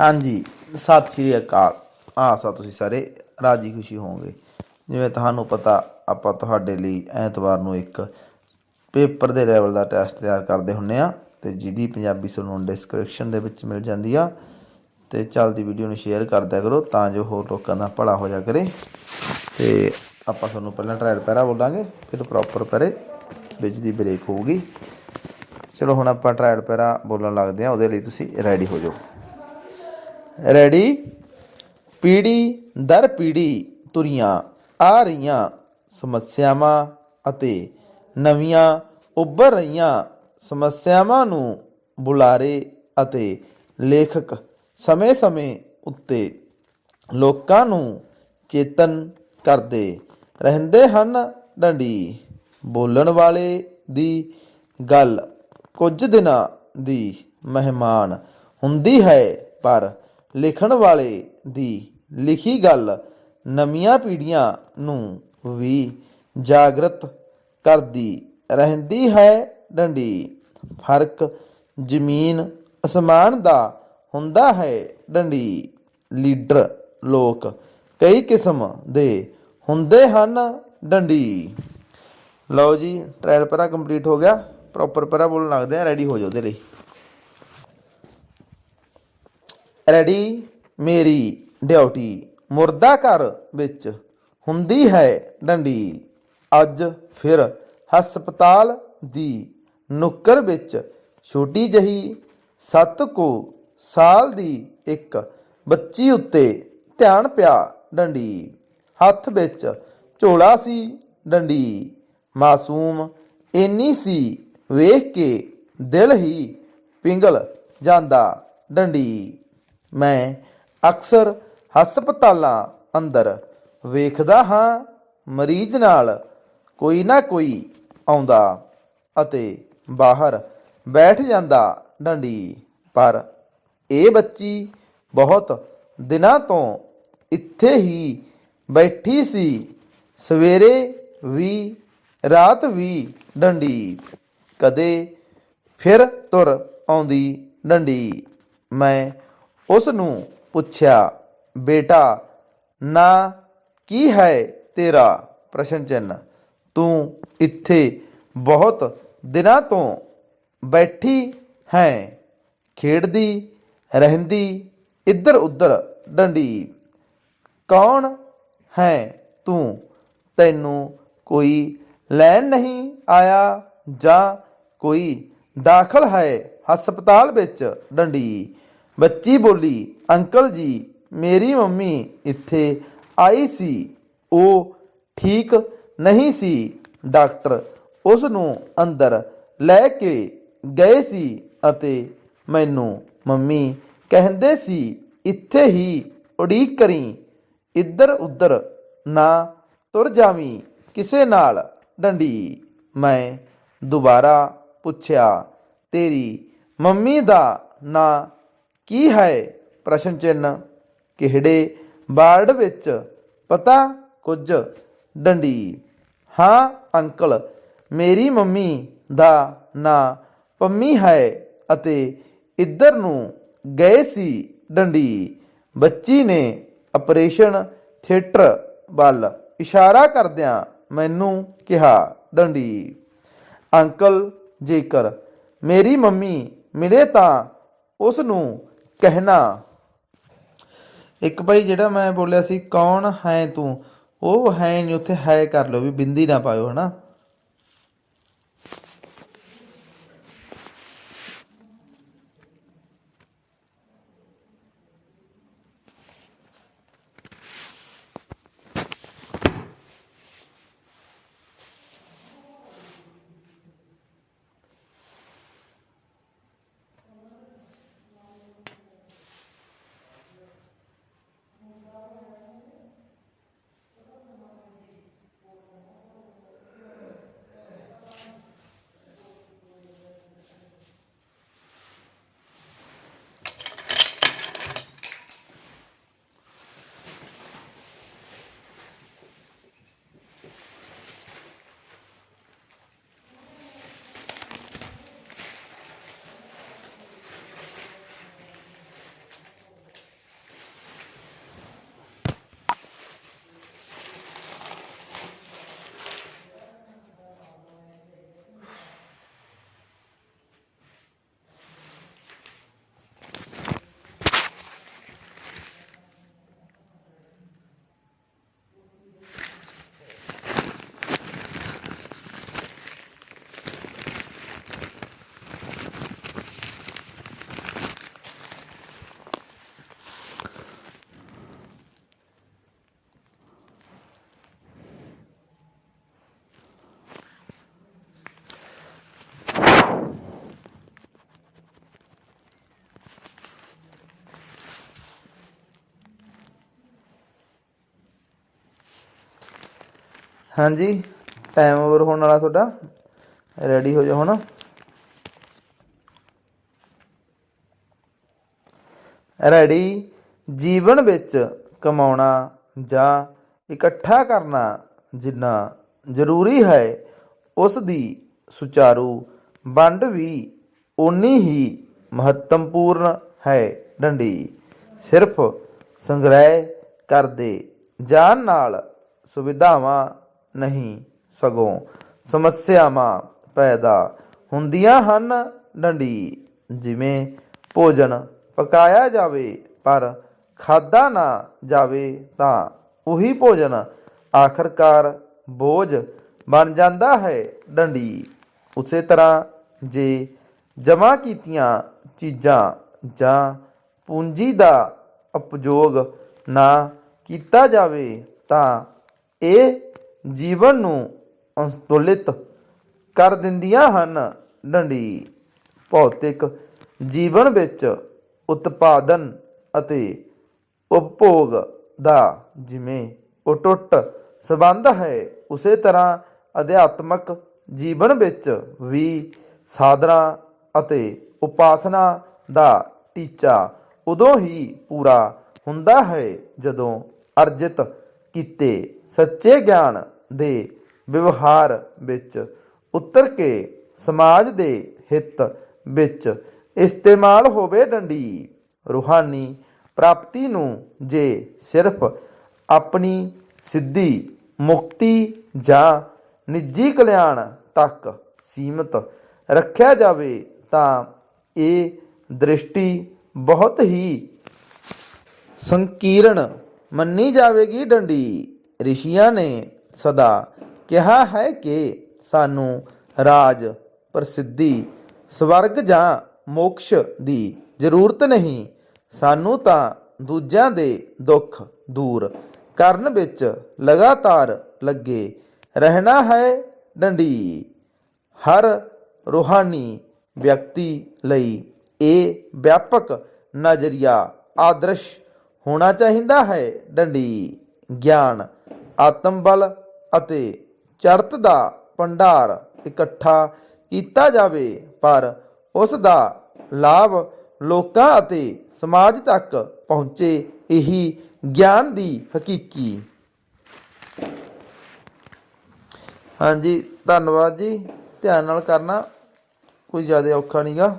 ਹਾਂਜੀ, ਸਤਿ ਸ਼੍ਰੀ ਅਕਾਲ। ਆਸਾ ਤੁਸੀਂ ਸਾਰੇ ਰਾਜੀ ਖੁਸ਼ੀ ਹੋਵੋਗੇ। ਜਿਵੇਂ ਤੁਹਾਨੂੰ ਪਤਾ, ਆਪਾਂ ਤੁਹਾਡੇ ਲਈ ਐਤਵਾਰ ਨੂੰ ਇੱਕ ਪੇਪਰ ਦੇ ਲੈਵਲ ਦਾ ਟੈਸਟ ਤਿਆਰ ਕਰਦੇ ਹੁੰਨੇ ਆ, ਤੇ ਜਿਹਦੀ ਪੰਜਾਬੀ ਤੁਹਾਨੂੰ ਡਿਸਕ੍ਰਿਪਸ਼ਨ ਦੇ ਵਿੱਚ ਮਿਲ ਜਾਂਦੀ ਆ। ਤੇ ਚੱਲਦੀ ਵੀਡੀਓ ਨੂੰ ਸ਼ੇਅਰ ਕਰਦਿਆ ਕਰੋ, ਤਾਂ ਜੋ ਹੋਰ ਲੋਕਾਂ ਦਾ ਭਲਾ ਹੋ ਜਾ ਕਰੇ। ਤੇ ਆਪਾਂ ਤੁਹਾਨੂੰ ਪਹਿਲਾਂ ਟ੍ਰਾਇਲ ਪੈਰਾ ਬੋਲਾਂਗੇ, ਫਿਰ ਪ੍ਰੋਪਰ ਪੈਰੇ ਵਿੱਚ ਦੀ ਬ੍ਰੇਕ ਹੋਊਗੀ। ਚਲੋ ਹੁਣ ਆਪਾਂ ਟ੍ਰਾਇਲ ਪੈਰਾ ਬੋਲਣ ਲੱਗਦੇ ਆ, ਉਹਦੇ ਲਈ ਤੁਸੀਂ ਰੈਡੀ ਹੋ ਜਾਓ। ਰੈਡੀ? ਪੀੜੀ ਦਰ ਪੀੜੀ ਤੁਰੀਆਂ ਆ ਰਹੀਆਂ ਸਮੱਸਿਆਵਾਂ ਅਤੇ ਨਵੀਆਂ ਉੱਭਰ ਰਹੀਆਂ ਸਮੱਸਿਆਵਾਂ ਨੂੰ ਬੁਲਾਰੇ ਅਤੇ ਲੇਖਕ ਸਮੇਂ-ਸਮੇਂ ਉੱਤੇ ਲੋਕਾਂ ਨੂੰ ਚੇਤਨ ਕਰਦੇ ਰਹਿੰਦੇ ਹਨ। ਡੰਡੀ ਬੋਲਣ ਵਾਲੇ ਦੀ ਗੱਲ ਕੁਝ ਦਿਨਾਂ ਦੀ ਮਹਿਮਾਨ ਹੁੰਦੀ ਹੈ, ਪਰ ਲਿਖਣ ਵਾਲੇ ਦੀ ਲਿਖੀ ਗੱਲ ਨਵੀਆਂ ਪੀੜ੍ਹੀਆਂ ਨੂੰ ਵੀ ਜਾਗਰਤ ਕਰਦੀ ਰਹਿੰਦੀ ਹੈ ਡੰਡੀ। ਫ਼ਰਕ ਜ਼ਮੀਨ ਅਸਮਾਨ ਦਾ ਹੁੰਦਾ ਹੈ ਡੰਡੀ। ਲੀਡਰ ਲੋਕ ਕਈ ਕਿਸਮ ਦੇ ਹੁੰਦੇ ਹਨ ਡੰਡੀ। ਲਓ ਜੀ ਟ੍ਰਾਇਲ ਪਰਾ ਕੰਪਲੀਟ ਹੋ ਗਿਆ। ਪ੍ਰੋਪਰ ਪਰਾ ਬੋਲਣ ਲੱਗਦੇ ਆ ਰੈਡੀ ਹੋ ਜਾਓ ਉਹਦੇ ਲਈ। ਰੈਡੀ ਮੇਰੀ ਡਿਊਟੀ। ਮੁਰਦਾ ਘਰ ਵਿੱਚ ਹੁੰਦੀ ਹੈ ਡੰਡੀ। ਅੱਜ ਫਿਰ ਹਸਪਤਾਲ ਦੀ ਨੁੱਕਰ ਵਿੱਚ ਛੋਟੀ ਜਹੀ ਸੱਤ ਕੁ ਸਾਲ ਦੀ ਇੱਕ ਬੱਚੀ ਉੱਤੇ ਧਿਆਨ ਪਿਆ ਡੰਡੀ। ਹੱਥ ਵਿੱਚ ਝੋਲਾ ਸੀ ਡੰਡੀ। ਮਾਸੂਮ ਇੰਨੀ ਸੀ ਵੇਖ ਕੇ ਦਿਲ ਹੀ ਪਿੰਗਲ ਜਾਂਦਾ ਡੰਡੀ। ਮੈਂ ਅਕਸਰ ਹਸਪਤਾਲਾਂ ਅੰਦਰ ਵੇਖਦਾ ਹਾਂ, ਮਰੀਜ਼ ਨਾਲ ਕੋਈ ਨਾ ਕੋਈ ਆਉਂਦਾ ਅਤੇ ਬਾਹਰ ਬੈਠ ਜਾਂਦਾ ਡੰਡੀ। ਪਰ ਇਹ ਬੱਚੀ ਬਹੁਤ ਦਿਨਾਂ ਤੋਂ ਇੱਥੇ ਹੀ ਬੈਠੀ ਸੀ। ਸਵੇਰੇ ਵੀ, ਰਾਤ ਵੀ ਡੰਡੀ। ਕਦੇ ਫਿਰ ਤੁਰ ਆਉਂਦੀ ਡੰਡੀ। ਮੈਂ ਉਸ ਨੂੰ ਪੁੱਛਿਆ, ਬੇਟਾ, ਨਾ, ਕੀ ਹੈ ਤੇਰਾ ਪ੍ਰਸ਼ਨ ਚਿੰਨ ਤੂੰ ਇੱਥੇ ਬਹੁਤ ਦਿਨਾਂ ਤੋਂ ਬੈਠੀ ਹੈ, ਖੇਡਦੀ, ਰਹਿੰਦੀ ਇੱਧਰ ਉੱਧਰ ਡੰਡੀ। ਕੌਣ ਹੈ ਤੂੰ? ਤੈਨੂੰ ਕੋਈ ਲੈਣ ਨਹੀਂ ਆਇਆ ਜਾਂ ਕੋਈ ਦਾਖਲ ਹੈ ਹਸਪਤਾਲ ਵਿੱਚ? ਡੰਡੀ ਬੱਚੀ ਬੋਲੀ, ਅੰਕਲ ਜੀ, ਮੇਰੀ ਮੰਮੀ ਇੱਥੇ ਆਈ ਸੀ। ਉਹ ਠੀਕ ਨਹੀਂ ਸੀ। ਡਾਕਟਰ ਉਸ ਨੂੰ ਅੰਦਰ ਲੈ ਕੇ ਗਏ ਸੀ ਅਤੇ ਮੈਨੂੰ ਮੰਮੀ ਕਹਿੰਦੇ ਸੀ, ਇੱਥੇ ਹੀ ਉਡੀਕ ਕਰੀ। ਇੱਧਰ ਉੱਧਰ ਨਾ ਤੁਰ ਜਾਵੀਂ ਕਿਸੇ ਨਾਲ। ਡੰਡੀ ਮੈਂ ਦੁਬਾਰਾ ਪੁੱਛਿਆ, ਤੇਰੀ ਮੰਮੀ ਦਾ ਨਾਂ ਕੀ ਹੈ? ਪ੍ਰਸ਼ਨ ਚਿੰਨ ਕਿਹੜੇ ਵਾਰਡ ਵਿੱਚ ਪਤਾ ਕੁਝ? ਡੰਡੀ, ਹਾਂ, ਅੰਕਲ, ਮੇਰੀ ਮੰਮੀ ਦਾ ਨਾਂ ਪੰਮੀ ਹੈ ਅਤੇ ਇੱਧਰ ਨੂੰ ਗਏ ਸੀ ਡੰਡੀ। ਬੱਚੀ ਨੇ ਆਪਰੇਸ਼ਨ ਥੀਏਟਰ ਵੱਲ ਇਸ਼ਾਰਾ ਕਰਦਿਆਂ ਮੈਨੂੰ ਕਿਹਾ, ਡੰਡੀ, ਅੰਕਲ, ਜੇਕਰ ਮੇਰੀ ਮੰਮੀ ਮਿਲੇ ਤਾਂ ਉਸ ਨੂੰ ਕਹਿਣਾ। ਇੱਕ ਭਾਈ ਜਿਹੜਾ ਮੈਂ ਬੋਲਿਆ ਸੀ, ਕੌਣ ਹੈ ਤੂੰ? ਉਹ ਹੈ ਨਹੀਂ ਉੱਥੇ ਹੈ ਕਰ ਲਓ ਵੀ, ਬਿੰਦੀ ਨਾ ਪਾਇਓ, ਹਨਾ? ਹਾਂਜੀ ਟਾਈਮ ਓਵਰ ਹੋਣ ਵਾਲਾ ਤੁਹਾਡਾ। ਰੈਡੀ ਹੋ ਜਾਓ ਹੁਣ। ਰੈਡੀ ਜੀਵਨ ਵਿੱਚ ਕਮਾਉਣਾ ਜਾਂ ਇਕੱਠਾ ਕਰਨਾ ਜਿੰਨਾ ਜ਼ਰੂਰੀ ਹੈ, ਉਸ ਦੀ ਸੁਚਾਰੂ ਵੰਡ ਵੀ ਉਨੀ ਹੀ ਮਹੱਤਵਪੂਰਨ ਹੈ, ਡੰਡੀ। ਸਿਰਫ ਸੰਗ੍ਰਹਿ ਕਰਦੇ ਜਾਣ ਨਾਲ ਸੁਵਿਧਾਵਾਂ ਨਹੀਂ ਸਗੋਂ ਸਮੱਸਿਆਵਾਂ ਪੈਦਾ ਹੁੰਦੀਆਂ ਹਨ। ਡੰਡੀ, ਜਿਵੇਂ ਭੋਜਨ ਪਕਾਇਆ ਜਾਵੇ ਪਰ ਖਾਦਾ ਨਾ ਜਾਵੇ ਤਾਂ ਉਹੀ ਭੋਜਨ ਆਖਰਕਾਰ ਬੋਝ ਬਣ ਜਾਂਦਾ ਹੈ। ਡੰਡੀ, ਉਸੇ ਤਰ੍ਹਾਂ ਜੇ ਜਮ੍ਹਾਂ ਕੀਤੀਆਂ ਚੀਜ਼ਾਂ ਜਾਂ ਪੂੰਜੀ ਦਾ ਉਪਯੋਗ ਨਾ ਕੀਤਾ ਜਾਵੇ ਤਾਂ ਇਹ ਜੀਵਨ ਨੂੰ ਅਸੰਤੁਲਿਤ ਕਰ ਦਿੰਦੀਆਂ ਹਨ। ਡੰਡੀ, ਭੌਤਿਕ ਜੀਵਨ ਵਿੱਚ ਉਤਪਾਦਨ ਅਤੇ ਉਪਭੋਗ ਦਾ ਜਿਵੇਂ ਉਟੁੱਟ ਸਬੰਧ ਹੈ, ਉਸੇ ਤਰ੍ਹਾਂ ਅਧਿਆਤਮਕ ਜੀਵਨ ਵਿੱਚ ਵੀ ਸਾਧਨਾ ਅਤੇ ਉਪਾਸਨਾ ਦਾ ਟੀਚਾ ਉਦੋਂ ਹੀ ਪੂਰਾ ਹੁੰਦਾ ਹੈ ਜਦੋਂ ਅਰਜਿਤ ਕੀਤੇ ਸੱਚੇ ਗਿਆਨ ਦੇ ਵਿਵਹਾਰ ਵਿੱਚ ਉਤਰ ਕੇ ਸਮਾਜ ਦੇ ਹਿੱਤ ਵਿੱਚ ਇਸਤੇਮਾਲ ਹੋਵੇ ਡੰਡੀ। ਰੂਹਾਨੀ ਪ੍ਰਾਪਤੀ ਨੂੰ ਜੇ ਸਿਰਫ ਆਪਣੀ ਸਿੱਧੀ ਮੁਕਤੀ ਜਾਂ ਨਿੱਜੀ ਕਲਿਆਣ ਤੱਕ ਸੀਮਿਤ ਰੱਖਿਆ ਜਾਵੇ, ਤਾਂ ਇਹ ਦ੍ਰਿਸ਼ਟੀ ਬਹੁਤ ਹੀ ਸੰਕੀਰਣ ਮੰਨੀ ਜਾਵੇਗੀ ਡੰਡੀ। ਰਿਸ਼ੀਆਂ ਨੇ ਸਦਾ ਕਿਹਾ ਹੈ ਕਿ ਸਾਨੂੰ ਰਾਜ ਪ੍ਰਸਿੱਧੀ, ਸਵਰਗ ਜਾਂ ਮੋਕਸ਼ ਦੀ ਜ਼ਰੂਰਤ ਨਹੀਂ। ਸਾਨੂੰ ਤਾਂ ਦੂਜਿਆਂ ਦੇ ਦੁੱਖ ਦੂਰ ਕਰਨ ਵਿੱਚ ਲਗਾਤਾਰ ਲੱਗੇ ਰਹਿਣਾ ਹੈ ਡੰਡੀ ਹਰ ਰੂਹਾਨੀ ਵਿਅਕਤੀ ਲਈ ਇਹ ਵਿਆਪਕ ਨਜ਼ਰੀਆ ਆਦਰਸ਼ ਹੋਣਾ ਚਾਹੀਦਾ ਹੈ ਡੰਡੀ ਗਿਆਨ ਆਤਮ ਬਲ ਅਤੇ ਚੜਤ ਦਾ ਭੰਡਾਰ ਇਕੱਠਾ ਕੀਤਾ ਜਾਵੇ, ਪਰ ਉਸ ਦਾ ਲਾਭ ਲੋਕਾਂ ਅਤੇ ਸਮਾਜ ਤੱਕ ਪਹੁੰਚੇ ਇਹੀ ਗਿਆਨ ਦੀ ਹਕੀਕੀ। ਹਾਂਜੀ, ਧੰਨਵਾਦ ਜੀ। ਧਿਆਨ ਨਾਲ ਕਰਨਾ, ਕੋਈ ਜ਼ਿਆਦਾ ਔਖਾ ਨਹੀਂਗਾ